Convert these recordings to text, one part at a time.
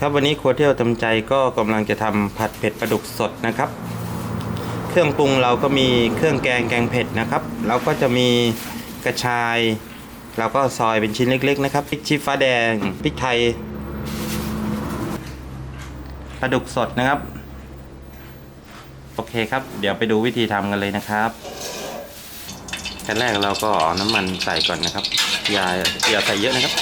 ครับวันนี้ครัวเที่ยวเต็มใจก็กำลังจะทำผัดเผ็ดปลาดุกสดนะครับ เครื่องปรุงเราก็มีเครื่องแกงแกงเผ็ดนะครับ เราก็จะมีกระชาย เราก็ซอยเป็นชิ้นเล็ก ๆ นะครับพริกชี้ฟ้าแดงพริกไทยปลาดุกสดนะครับ โอเคครับ เดี๋ยวไปดูวิธีทำกันเลยนะครับขั้นแรกเราก็เอาน้ำมันใส่ก่อนนะครับอย่าอย่าใส่เยอะนะครับ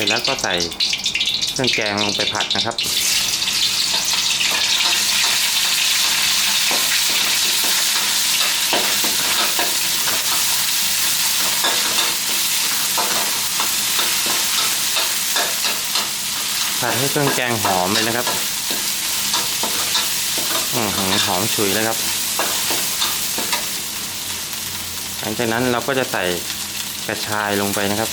ร็จแล้วก็ใส่เครื่องแกงลงไปผัดนะครับ ผัดให้เครื่องแกงหอมเลยนะครับอือหอหอมฉุยเลยครับ หลังจากนั้นเราก็จะใส่กระชายลงไปนะครับ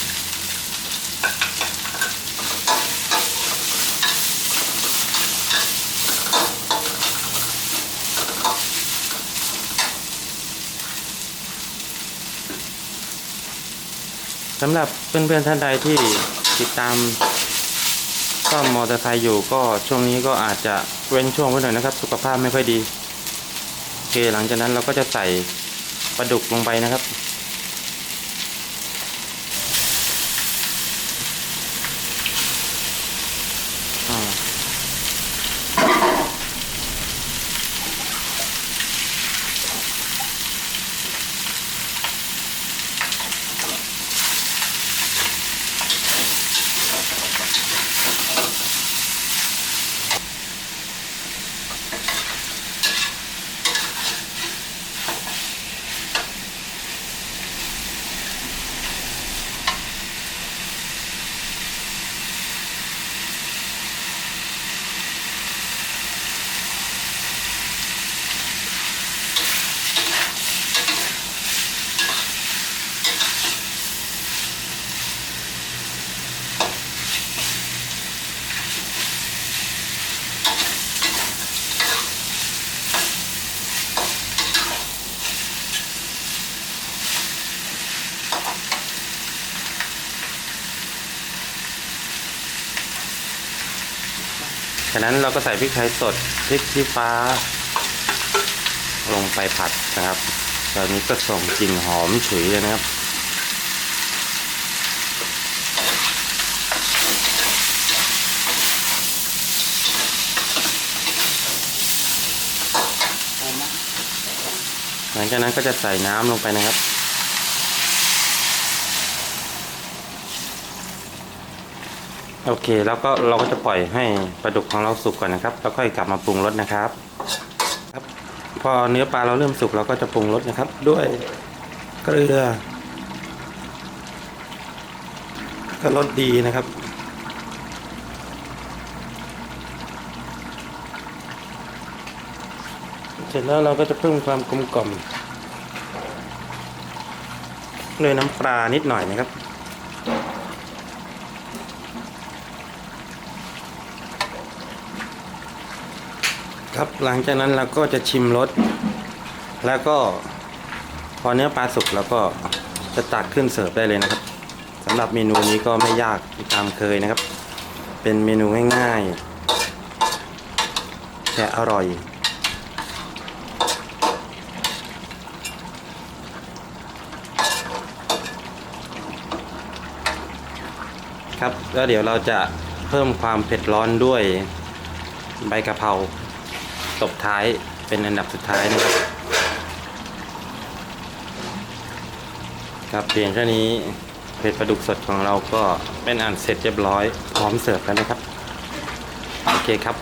สำหรับเพื่อนๆท่านใดที่ติดตามซ่อมมอเตอร์ไซค์อยู่ก็ช่วงนี้ก็อาจจะเว้นช่วงไว้หน่อยนะครับ สุขภาพไม่ค่อยดีโอเคหลังจากนั้นเราก็จะใส่ปลาดุกลงไปนะครับ จากนั้นเราก็ใส่พริกไทยสดพริกชี้ฟ้า ลงไปผัดนะครับตอนนี้ก็ส่งกลิ่นหอมฉุยเลยนะครับหลังจากนั้นก็จะใส่น้ำลงไปนะครับ โอเค แล้วก็เราก็จะปล่อยให้ปลาดุกของเราสุกก่อนนะครับ แล้วค่อยกลับมาปรุงรสนะครับครับ พอเนื้อปลาเราเริ่มสุกเราก็จะปรุงรสนะครับ ด้วยเกลือก็รสดีนะครับ เสร็จแล้วเราก็จะเพิ่มความกลมกล่อมด้วยน้ำปลานิดหน่อยนะครับ ครับ หลังจากนั้นเราก็จะชิมรสแล้วก็พอเนื้อปลาสุกเราก็จะตักขึ้นเสิร์ฟได้เลยนะครับสำหรับเมนูนี้ก็ไม่ยากตามเคยนะครับ เป็นเมนูง่ายๆแต่อร่อยครับแล้วเดี๋ยวเราจะเพิ่มความเผ็ดร้อนด้วยใบกะเพรา ตบท้ายเป็นอันดับสุดท้ายนะครับ ครับเพียงแค่นี้เผ็ดปลาดุกสดของเราก็เป็นอันเสร็จเรียบร้อยพร้อมเสิร์ฟแล้วนะครับ โอเคครับ